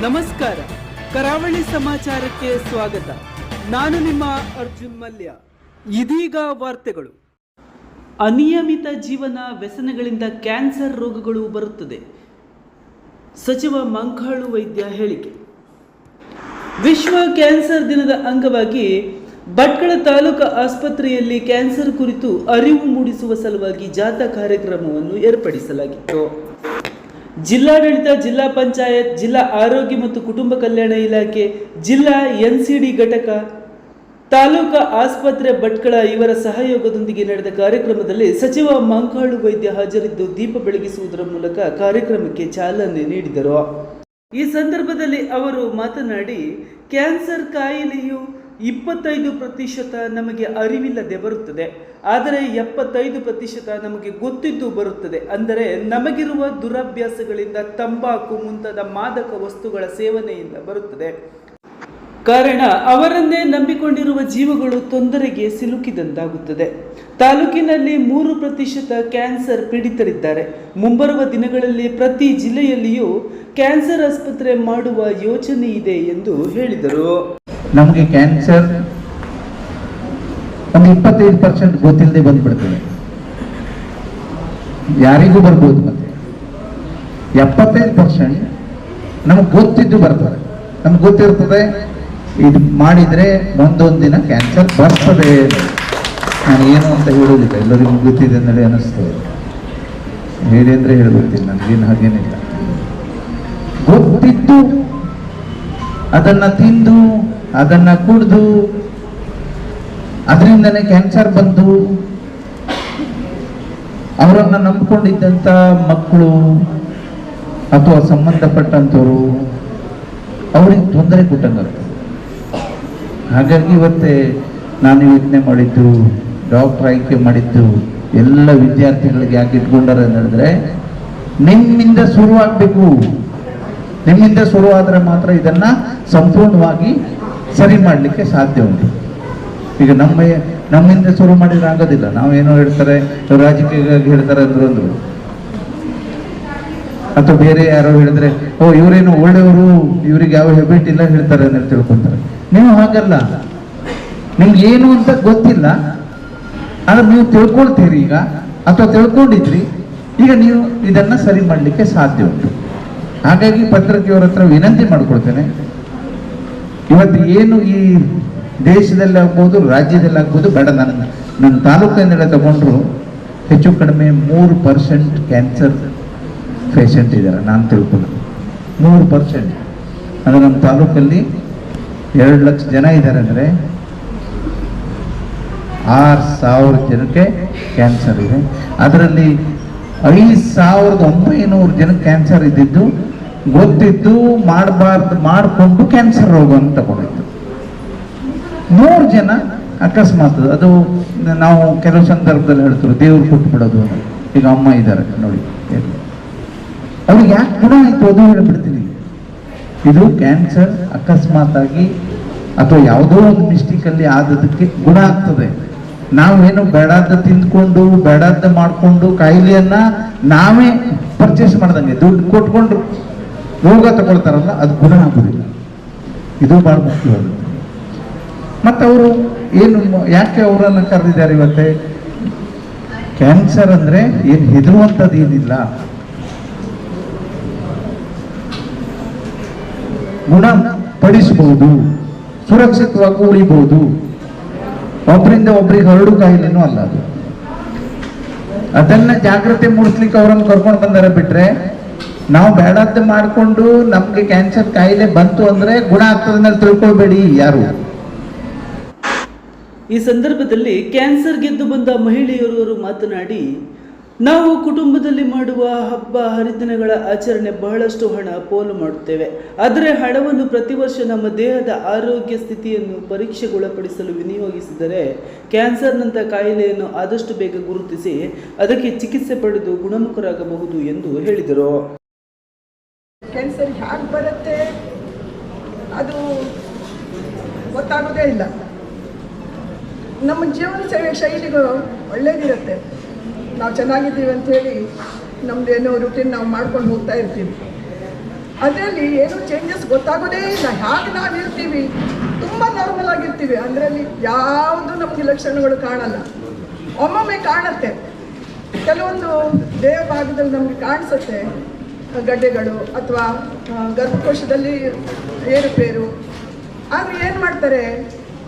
ನಮಸ್ಕಾರ. ಕರಾವಳಿ ಸಮಾಚಾರಕ್ಕೆ ಸ್ವಾಗತ. ನಾನು ನಿಮ್ಮ ಅರ್ಜುನ್ ಮಲ್ಯ. ಇದೀಗ ವಾರ್ತೆಗಳು. ಅನಿಯಮಿತ ಜೀವನ ವ್ಯಸನಗಳಿಂದ ಕ್ಯಾನ್ಸರ್ ರೋಗಗಳು ಬರುತ್ತದೆ. ಸಚಿವ ಮಂಕಾಳು ವೈದ್ಯ ಹೇಳಿಕೆ. ವಿಶ್ವ ಕ್ಯಾನ್ಸರ್ ದಿನದ ಅಂಗವಾಗಿ ಭಟ್ಕಳ ತಾಲೂಕು ಆಸ್ಪತ್ರೆಯಲ್ಲಿ ಕ್ಯಾನ್ಸರ್ ಕುರಿತು ಅರಿವು ಮೂಡಿಸುವ ಸಲುವಾಗಿ ಜಾಥಾ ಕಾರ್ಯಕ್ರಮವನ್ನು ಏರ್ಪಡಿಸಲಾಗಿತ್ತು. ಜಿಲ್ಲಾಡಳಿತ, ಜಿಲ್ಲಾ ಪಂಚಾಯತ್, ಜಿಲ್ಲಾ ಆರೋಗ್ಯ ಮತ್ತು ಕುಟುಂಬ ಕಲ್ಯಾಣ ಇಲಾಖೆ, ಜಿಲ್ಲಾ ಎನ್ಸಿಡಿ ಘಟಕ, ತಾಲೂಕಾ ಆಸ್ಪತ್ರೆ ಭಟ್ಕಳ ಇವರ ಸಹಯೋಗದೊಂದಿಗೆ ನಡೆದ ಕಾರ್ಯಕ್ರಮದಲ್ಲಿ ಸಚಿವ ಮಂಕಾಳು ವೈದ್ಯ ಹಾಜರಿದ್ದು ದೀಪ ಬೆಳಗಿಸುವುದರ ಮೂಲಕ ಕಾರ್ಯಕ್ರಮಕ್ಕೆ ಚಾಲನೆ ನೀಡಿದರು. ಈ ಸಂದರ್ಭದಲ್ಲಿ ಅವರು ಮಾತನಾಡಿ, ಕ್ಯಾನ್ಸರ್ ಕಾಯಿಲೆಯು ಇಪ್ಪತ್ತೈದು ಪ್ರತಿಶತ ನಮಗೆ ಅರಿವಿಲ್ಲದೆ ಬರುತ್ತದೆ. ಆದರೆ ಎಪ್ಪತ್ತೈದು ಪ್ರತಿಶತ ನಮಗೆ ಗೊತ್ತಿದ್ದು ಬರುತ್ತದೆ. ಅಂದರೆ ನಮಗಿರುವ ದುರಭ್ಯಾಸಗಳಿಂದ ತಂಬಾಕು ಮುಂತಾದ ಮಾದಕ ವಸ್ತುಗಳ ಸೇವನೆಯಿಂದ ಬರುತ್ತದೆ. ಕಾರಣ, ಅವರನ್ನೇ ನಂಬಿಕೊಂಡಿರುವ ಜೀವಗಳು ತೊಂದರೆಗೆ ಸಿಲುಕಿದಂತಾಗುತ್ತದೆ. ತಾಲೂಕಿನಲ್ಲಿ ಮೂರು ಪ್ರತಿಶತ ಕ್ಯಾನ್ಸರ್ ಪೀಡಿತರಿದ್ದಾರೆ. ಮುಂಬರುವ ದಿನಗಳಲ್ಲಿ ಪ್ರತಿ ಜಿಲ್ಲೆಯಲ್ಲಿಯೂ ಕ್ಯಾನ್ಸರ್ ಆಸ್ಪತ್ರೆ ಮಾಡುವ ಯೋಚನೆ ಇದೆ ಎಂದು ಹೇಳಿದರು. ನಮಗೆ ಕ್ಯಾನ್ಸರ್ ಒಂದು ಇಪ್ಪತ್ತೈದು ಪರ್ಸೆಂಟ್ ಗೊತ್ತಿಲ್ಲದೆ ಬಂದ್ಬಿಡ್ತದೆ ಯಾರಿಗೂ ಬರ್ಬೋದು ಮತ್ತೆ. ಎಪ್ಪತ್ತೈದು ಪರ್ಸೆಂಟ್ ನಮಗೆ ಗೊತ್ತಿದ್ದು ಬರ್ತದೆ ನಮ್ಗೆ ಗೊತ್ತಿರ್ತದೆ, ಇದು ಮಾಡಿದ್ರೆ ಒಂದೊಂದು ದಿನ ಕ್ಯಾನ್ಸರ್ ಬರ್ತದೆ ನಾನು ಏನು ಅಂತ ಹೇಳೋದಿಲ್ಲ ಎಲ್ಲರಿಗೂ ಗೊತ್ತಿದೆ ಅನ್ನೋದೇ ಅನಿಸ್ತದೆ ಹೇಳಿ ಅಂದ್ರೆ ಹೇಳ್ಬಿಡ್ತೀನಿ, ನನಗೇನು ಹಾಗೇನಿಲ್ಲ. ಗೊತ್ತಿದ್ದು, ಅದನ್ನ ತಿಂದು ಅದನ್ನ ಕುಡಿದು, ಅದರಿಂದನೇ ಕ್ಯಾನ್ಸರ್ ಬಂದು, ಅವರನ್ನ ನಂಬಿಕೊಂಡಿದ್ದಂತ ಮಕ್ಕಳು ಅಥವಾ ಸಂಬಂಧಪಟ್ಟಂಥವ್ರು ಅವ್ರಿಗೆ ತೊಂದರೆ ಕೊಟ್ಟಂಗಾಗ್ತದೆ. ಹಾಗಾಗಿ ಇವತ್ತೇ ನಾನು ಯೋಚನೆ ಮಾಡಿದ್ದು ಡಾಕ್ಟರ್ ಆಯ್ಕೆ ಮಾಡಿದ್ದು, ಎಲ್ಲ ವಿದ್ಯಾರ್ಥಿಗಳಿಗೆ ಯಾಕೆ ಇಟ್ಕೊಂಡಾರೆ ಅಂತ ಹೇಳಿದ್ರೆ, ನಿಮ್ಮಿಂದ ಶುರುವಾಗಬೇಕು. ನಿಮ್ಮಿಂದ ಶುರುವಾದರೆ ಮಾತ್ರ ಇದನ್ನ ಸಂಪೂರ್ಣವಾಗಿ ಸರಿ ಮಾಡಲಿಕ್ಕೆ ಸಾಧ್ಯ ಉಂಟು. ಈಗ ನಮ್ಮ ನಮ್ಮಿಂದ ಶುರು ಮಾಡಿದ್ರೆ ಆಗೋದಿಲ್ಲ. ನಾವೇನೋ ಹೇಳ್ತಾರೆ ರಾಜಕೀಯಕ್ಕಾಗಿ ಹೇಳ್ತಾರೆ ಅಂದ್ರು ಅಂದ್ರು ಅಥವಾ ಬೇರೆ ಯಾರೋ ಹೇಳಿದ್ರೆ, ಓ, ಇವರೇನು ಒಳ್ಳೆಯವರು, ಇವರಿಗೆ ಯಾವ ಹೆಬಿಟ್ ಇಲ್ಲ ಹೇಳ್ತಾರೆ ಅಂತ ತಿಳ್ಕೊಂತಾರೆ. ನೀವು ಹಾಗಲ್ಲ. ನಿಮ್ಗೆ ಏನು ಅಂತ ಗೊತ್ತಿಲ್ಲ. ಆದ್ರೆ ನೀವು ತಿಳ್ಕೊಳ್ತೀರಿ ಈಗ. ಅಥವಾ ತಿಳ್ಕೊಂಡಿದ್ರಿ. ಈಗ ನೀವು ಇದನ್ನ ಸರಿ ಮಾಡಲಿಕ್ಕೆ ಸಾಧ್ಯ ಉಂಟು. ಹಾಗಾಗಿ ಪತ್ರಿಕೆಯವರ ಹತ್ರ ವಿನಂತಿ ಮಾಡ್ಕೊಳ್ತೇನೆ. ಇವತ್ತು ಏನು ಈ ದೇಶದಲ್ಲಿ ಆಗ್ಬೋದು, ರಾಜ್ಯದಲ್ಲಿ ಆಗ್ಬೋದು ಬೇಡ ನನ್ನ ನನ್ನ ತಾಲೂಕಿನಿಂದ ತಗೊಂಡ್ರು ಹೆಚ್ಚು ಕಡಿಮೆ ಮೂರು ಪರ್ಸೆಂಟ್ ಕ್ಯಾನ್ಸರ್ ಪೇಷಂಟ್ ಇದ್ದಾರೆ, ನಾನು ತಿಳ್ಕೊಂಡು ಮೂರು ಪರ್ಸೆಂಟ್ ಅಂದರೆ ನಮ್ಮ ತಾಲೂಕಲ್ಲಿ ಎರಡು ಲಕ್ಷ ಜನ ಇದ್ದಾರೆ ಅಂದರೆ ಆರು ಸಾವಿರ ಜನಕ್ಕೆ ಕ್ಯಾನ್ಸರ್ ಇದೆ. ಅದರಲ್ಲಿ ಐದು ಸಾವಿರದ ಒಂಬೈನೂರು ಜನಕ್ಕೆ ಕ್ಯಾನ್ಸರ್ ಇದ್ದಿದ್ದು ಗೊತ್ತಿದ್ದು ಮಾಡಬಾರ್ದು, ಮಾಡಿಕೊಂಡು ಕ್ಯಾನ್ಸರ್ ರೋಗವನ್ನು ತಗೊಂಡಿತ್ತು ನೂರು ಜನ ಅಕಸ್ಮಾತ್ ಅದು ನಾವು ಕೆಲವು ಸಂದರ್ಭದಲ್ಲಿ ಹೇಳ್ತಾರೆ, ದೇವ್ರು ಕೊಟ್ಟು ಬಿಡೋದು ಅಂತ. ಈಗ ಅಮ್ಮ ಇದ್ದಾರೆ ನೋಡಿ ಅವ್ರಿಗೆ ಯಾಕೆ ಗುಣ ಆಯಿತು ಅದು ಹೇಳ್ಬಿಡ್ತೀನಿ. ಇದು ಕ್ಯಾನ್ಸರ್ ಅಕಸ್ಮಾತ್ ಆಗಿ ಅಥವಾ ಯಾವುದೋ ಒಂದು ಮಿಸ್ಟೇಕಲ್ಲಿ ಆದದಕ್ಕೆ ಗುಣ ಆಗ್ತದೆ. ನಾವೇನು ಬೇಡಾದ ತಿಂದ್ಕೊಂಡು, ಬೇಡಾದ ಮಾಡಿಕೊಂಡು ಕಾಯಿಲೆಯನ್ನ ನಾವೇ ಪರ್ಚೇಸ್ ಮಾಡ್ದಂಗೆ, ದುಡ್ಡು ಕೊಟ್ಕೊಂಡು ರೋಗ ತಗೊಳ್ತಾರಲ್ಲ, ಅದು ಗುಣ ಆಗುದಿಲ್ಲ. ಇದು ಬಹಳ ಮುಖ್ಯವಾದ ಮತ್ತೆ ಅವರು ಏನು ಯಾಕೆ ಅವರನ್ನು ಕರೆದಿದ್ದಾರೆ ಇವತ್ತೆ? ಕ್ಯಾನ್ಸರ್ ಅಂದ್ರೆ ಏನು ಹೆದರುವಂಥದ್ದು ಏನಿಲ್ಲ. ಗುಣ ಪಡಿಸ್ಬೋದು, ಸುರಕ್ಷಿತವಾಗಿ ಉಳಿಬಹುದು ಒಬ್ಬರಿಂದ ಒಬ್ರಿಗೆ ಹರಡು ಕಾಯಿಲೆನೂ ಅಲ್ಲ ಅದು. ಅದನ್ನ ಜಾಗ್ರತೆ ಮೂಡಿಸ್ಲಿಕ್ಕೆ ಅವರನ್ನು ಕರ್ಕೊಂಡು ಬಂದಾರೆ ಬಿಟ್ರೆ ನಾವು ಬೇಡದ್ದು ಮಾಡಿಕೊಂಡು ನಮಗೆ ಕ್ಯಾನ್ಸರ್ ಕಾಯಿಲೆ ಬಂತು ಅಂದ್ರೆ ಗುಣ ಆಗ್ತದೆ ಅಂತ ತಿಳ್ಕೊಳ್ಬೇಡಿ ಯಾರು. ಈ ಸಂದರ್ಭದಲ್ಲಿ ಕ್ಯಾನ್ಸರ್ ಗೆದ್ದು ಬಂದ ಮಹಿಳೆಯರು ಮಾತನಾಡಿ, ನಾವು ಕುಟುಂಬದಲ್ಲಿ ಮಾಡುವ ಹಬ್ಬ ಹರಿದಿನಗಳ ಆಚರಣೆ ಬಹಳಷ್ಟು ಹಣ ಪೋಲು ಮಾಡುತ್ತೇವೆ. ಆದರೆ ಹಣವನ್ನು ಪ್ರತಿ ವರ್ಷ ನಮ್ಮ ದೇಹದ ಆರೋಗ್ಯ ಸ್ಥಿತಿಯನ್ನು ಪರೀಕ್ಷೆಗೊಳಪಡಿಸಲು ವಿನಿಯೋಗಿಸಿದರೆ ಕ್ಯಾನ್ಸರ್ನಂಥ ಕಾಯಿಲೆಯನ್ನು ಆದಷ್ಟು ಬೇಗ ಗುರುತಿಸಿ ಅದಕ್ಕೆ ಚಿಕಿತ್ಸೆ ಪಡೆದು ಗುಣಮುಖರಾಗಬಹುದು ಎಂದು ಹೇಳಿದರು. ಕ್ಯಾನ್ಸರ್ ಹ್ಯಾಗೆ ಬರುತ್ತೆ? ಅದು ಗೊತ್ತಾಗೋದೇ ಇಲ್ಲ. ನಮ್ಮ ಜೀವನ ಶೈಲಿಗಳು ಒಳ್ಳೇದಿರುತ್ತೆ. ನಾವು ಚೆನ್ನಾಗಿದ್ದೀವಿ ಅಂಥೇಳಿ ನಮ್ಮದೇನೋ ರುಟೀನ್ ನಾವು ಮಾಡ್ಕೊಂಡು ಹೋಗ್ತಾ ಇರ್ತೀವಿ. ಅದರಲ್ಲಿ ಏನೂ ಚೇಂಜಸ್ ಗೊತ್ತಾಗೋದೇ ಇಲ್ಲ. ಹೇಗೆ ನಾವು ಇರ್ತೀವಿ? ತುಂಬ ನಾರ್ಮಲ್ ಆಗಿರ್ತೀವಿ. ಅದರಲ್ಲಿ ಯಾವುದು ನಮಗೆ ಲಕ್ಷಣಗಳು ಕಾಣಲ್ಲ. ಒಮ್ಮೊಮ್ಮೆ ಕಾಣುತ್ತೆ. ಕೆಲವೊಂದು ದೇಹ ಭಾಗದಲ್ಲಿ ನಮಗೆ ಕಾಣಿಸುತ್ತೆ. ಗಡ್ಡೆಗಳು ಅಥವಾ ಗರ್ಭಕೋಶದಲ್ಲಿ ಏರುಪೇರು ಆದರೆ ಏನು ಮಾಡ್ತಾರೆ?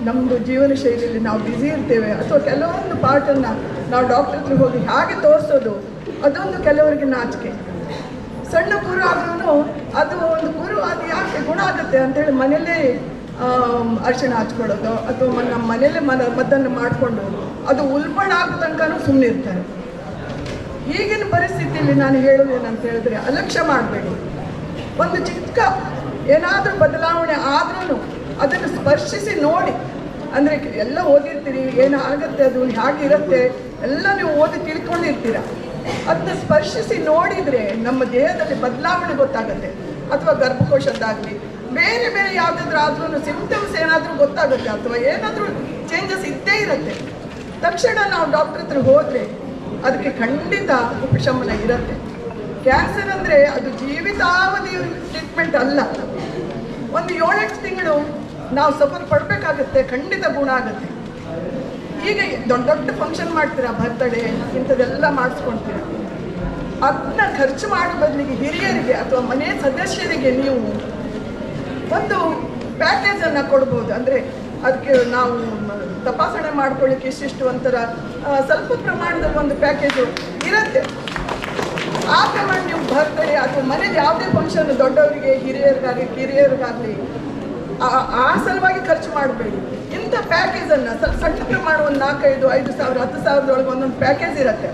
ನಮ್ಮದು ಜೀವನ ಶೈಲಿಯಲ್ಲಿ ನಾವು ಬ್ಯುಸಿ ಇರ್ತೇವೆ. ಅಥವಾ ಕೆಲವೊಂದು ಪಾರ್ಟನ್ನು ನಾವು ಡಾಕ್ಟರ್ ಹತ್ರ ಹೋಗಿ ಹಾಗೆ ತೋರಿಸೋದು ಅದೊಂದು ಕೆಲವರಿಗೆ ನಾಚಿಕೆ. ಸಣ್ಣ ಕುರು ಆದ್ರೂ ಅದು ಒಂದು ಕುರು ಅದು ಯಾಕೆ ಗುಣ ಆಗುತ್ತೆ ಅಂತೇಳಿ ಮನೆಯಲ್ಲೇ ಆಮ್, ಅರಿಶಿಣ ಹಚ್ಕೊಳ್ಳೋದು ಅಥವಾ ನಮ್ಮ ಮನೆಯಲ್ಲೇ ಮನ ಮದ್ದನ್ನು ಮಾಡಿಕೊಂಡು ಅದು ಉಲ್ಬಣ ಆಗೋ ತನಕನೂ ಸುಮ್ಮನೆ ಇರ್ತಾರೆ ಈಗಿನ ಪರಿಸ್ಥಿತಿಯಲ್ಲಿ ನಾನು ಹೇಳೋದು ಏನಂತ ಹೇಳಿದ್ರೆ ಅಲಕ್ಷ್ಯ ಮಾಡಬೇಡಿ. ಒಂದು ಚಿಕ್ಕ ಏನಾದರೂ ಬದಲಾವಣೆ ಆದ್ರೂ ಅದನ್ನು ಸ್ಪರ್ಶಿಸಿ ನೋಡಿ. ಅಂದರೆ ಎಲ್ಲ ಓದಿರ್ತೀರಿ, ಏನು ಆಗುತ್ತೆ ಅದು ಹೇಗಿರುತ್ತೆ ಎಲ್ಲ ನೀವು ಓದಿ ತಿಳ್ಕೊಂಡಿರ್ತೀರ. ಅದನ್ನ ಸ್ಪರ್ಶಿಸಿ ನೋಡಿದರೆ ನಮ್ಮ ದೇಹದಲ್ಲಿ ಬದಲಾವಣೆ ಗೊತ್ತಾಗುತ್ತೆ. ಅಥವಾ ಗರ್ಭಕೋಶದ್ದಾಗಲಿ, ಬೇರೆ ಬೇರೆ ಯಾವುದಾದ್ರೂ ಆದ್ರೂ ಸಿಂಪ್ಟಮ್ಸ್ ಏನಾದರೂ ಗೊತ್ತಾಗುತ್ತೆ, ಅಥವಾ ಏನಾದರೂ ಚೇಂಜಸ್ ಇದ್ದೇ ಇರುತ್ತೆ. ತಕ್ಷಣ ನಾವು ಡಾಕ್ಟರ್ ಹತ್ರ ಹೋದರೆ ಅದಕ್ಕೆ ಖಂಡಿತ ಉಪಶಮನ ಇರುತ್ತೆ. ಕ್ಯಾನ್ಸರ್ ಅಂದರೆ ಅದು ಜೀವಿತಾವಧಿ ಟ್ರೀಟ್ಮೆಂಟ್ ಅಲ್ಲ. ಒಂದು ಏಳೆಂಟು ತಿಂಗಳು ನಾವು ಸಫರ್ ಪಡಬೇಕಾಗತ್ತೆ, ಖಂಡಿತ ಗುಣ ಆಗುತ್ತೆ. ಈಗ ದೊಡ್ಡ ದೊಡ್ಡ ಫಂಕ್ಷನ್ ಮಾಡ್ತೀರಾ ಬರ್ತಡೇ ಇಂಥದ್ದೆಲ್ಲ ಮಾಡಿಸ್ಕೊಳ್ತೀರಾ ಅದನ್ನ ಖರ್ಚು ಮಾಡೋ ಬದಲಿಗೆ ಹಿರಿಯರಿಗೆ ಅಥವಾ ಮನೆ ಸದಸ್ಯರಿಗೆ ನೀವು ಒಂದು ಪ್ಯಾಕೇಜನ್ನು ಕೊಡ್ಬೋದು. ಅಂದರೆ ಅದಕ್ಕೆ ನಾವು ತಪಾಸಣೆ ಮಾಡ್ಕೊಳ್ಳಿಕ್ಕೆ ಇಷ್ಟಿಷ್ಟು ಒಂಥರ ಸ್ವಲ್ಪ ಪ್ರಮಾಣದಲ್ಲಿ ಒಂದು ಪ್ಯಾಕೇಜು ಇರುತ್ತೆ. ಆ ಪ್ರಮಾಣ ನೀವು ಬರ್ತಾರೆ ಅಥವಾ ಮನೇಲಿ ಯಾವುದೇ ಫಂಕ್ಷನ್ ದೊಡ್ಡವರಿಗೆ, ಹಿರಿಯರಿಗಾಗಲಿ, ಕಿರಿಯರಿಗಾಗಲಿ, ಆ ಸಲುವಾಗಿ ಖರ್ಚು ಮಾಡಬೇಡಿ. ಇಂಥ ಪ್ಯಾಕೇಜನ್ನು ಸ್ವಲ್ಪ ಸಣ್ಣ ಪ್ರಮಾಣ ಒಂದು ನಾಲ್ಕೈದು, ಐದು ಸಾವಿರ, ಹತ್ತು ಸಾವಿರದೊಳಗೆ ಒಂದೊಂದು ಪ್ಯಾಕೇಜ್ ಇರುತ್ತೆ.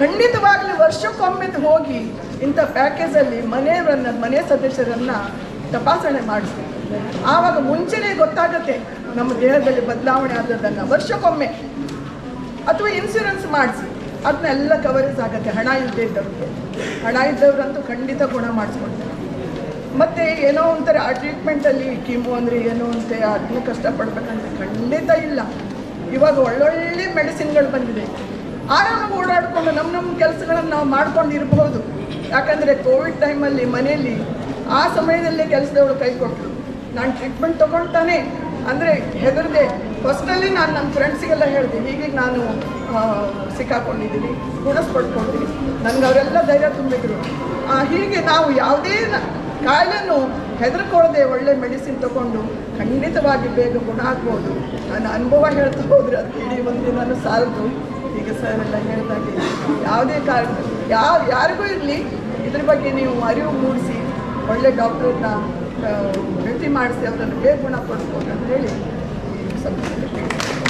ಖಂಡಿತವಾಗಲಿ ವರ್ಷಕ್ಕೊಮ್ಮೆ ಹೋಗಿ ಇಂಥ ಪ್ಯಾಕೇಜಲ್ಲಿ ಮನೆಯವರನ್ನು, ಮನೆ ಸದಸ್ಯರನ್ನ ತಪಾಸಣೆ ಮಾಡಿಸಿ ಆವಾಗ ಮುಂಚೆನೇ ಗೊತ್ತಾಗುತ್ತೆ, ನಮ್ಮ ದೇಹದಲ್ಲಿ ಬದಲಾವಣೆ ಆದದ್ದನ್ನು ವರ್ಷಕ್ಕೊಮ್ಮೆ. ಅಥವಾ ಇನ್ಸೂರೆನ್ಸ್ ಮಾಡಿಸಿ. ಅದನ್ನೆಲ್ಲ ಕವರೇಜ್ ಆಗುತ್ತೆ. ಹಣ ಇಲ್ಲದೆ ಇದ್ದವ್ರಿಗೆ ಹಣ ಇದ್ದವ್ರಂತೂ ಖಂಡಿತ ಗುಣ ಮಾಡಿಸ್ಕೊಡ್ತಾರೆ ಮತ್ತು ಏನೋ ಒಂಥರ ಆ ಟ್ರೀಟ್ಮೆಂಟಲ್ಲಿ ಕೀಮು ಅಂದರೆ ಏನೋ ಅಂತೆ, ಅದನ್ನ ಕಷ್ಟಪಡ್ಬೇಕಂತ ಖಂಡಿತ ಇಲ್ಲ. ಇವಾಗ ಒಳ್ಳೊಳ್ಳೆ ಮೆಡಿಸಿನ್ಗಳು ಬಂದಿದೆ ಆರಾಮಾಗಿ ಓಡಾಡಿಕೊಂಡು ನಮ್ಮ ನಮ್ಮ ಕೆಲಸಗಳನ್ನು ನಾವು ಮಾಡ್ಕೊಂಡು ಇರಬಹುದು ಯಾಕಂದರೆ ಕೋವಿಡ್ ಟೈಮಲ್ಲಿ ಮನೆಯಲ್ಲಿ ಆ ಸಮಯದಲ್ಲೇ ಕೆಲಸದವಳು ಕೈ ಕೊಟ್ಟರು ನಾನು ಟ್ರೀಟ್ಮೆಂಟ್ ತೊಗೊಳ್ತಾನೆ ಅಂದರೆ ಹೆದರದೆ ಫಸ್ಟಲ್ಲಿ ನಾನು ನನ್ನ ಫ್ರೆಂಡ್ಸಿಗೆಲ್ಲ ಹೇಳಿದೆ, ಹೀಗೀಗ ನಾನು ಸಿಕ್ಕಾಕೊಂಡಿದ್ದೀನಿ, ಗುಣಸ್ಪಡ್ಕೊಂಡಿದ್ದೀನಿ. ನನಗೆ ಅವರೆಲ್ಲ ಧೈರ್ಯ ತುಂಬಿದ್ರು. ಹೀಗೆ ನಾವು ಯಾವುದೇ ಕಾಯಿಲೆಯನ್ನು ಹೆದರ್ಕೊಳ್ಳದೆ ಒಳ್ಳೆ ಮೆಡಿಸಿನ್ ತಗೊಂಡು, ಖಂಡಿತವಾಗಿ ಬೇಗ ಗುಣ ಆಗ್ಬೋದು. ನನ್ನ ಅನುಭವ ಹೇಳ್ತಾ ಹೋದರೆ ಅದು ಇಡೀ ಒಂದು ದಿನವೂ ಸಾಲದು. ಈಗ ಸರ್ ಎಲ್ಲ ಹೇಳಿದಾಗೆ ಯಾವುದೇ ಕಾರಣ, ಯಾವ, ಯಾರಿಗೂ ಇರಲಿ, ಇದ್ರ ಬಗ್ಗೆ ನೀವು ಅರಿವು ಮೂಡಿಸಿ, ಒಳ್ಳೆ ಡಾಕ್ಟ್ರನ್ನ ಭೇಟಿ ಮಾಡಿಸಿ ಅವರನ್ನು ಬೇಗ ಗುಣ ಕೊಡ್ಬೋದು ಅಂತ ಹೇಳಿ ಈ ಸಂದರ್ಭದಲ್ಲಿ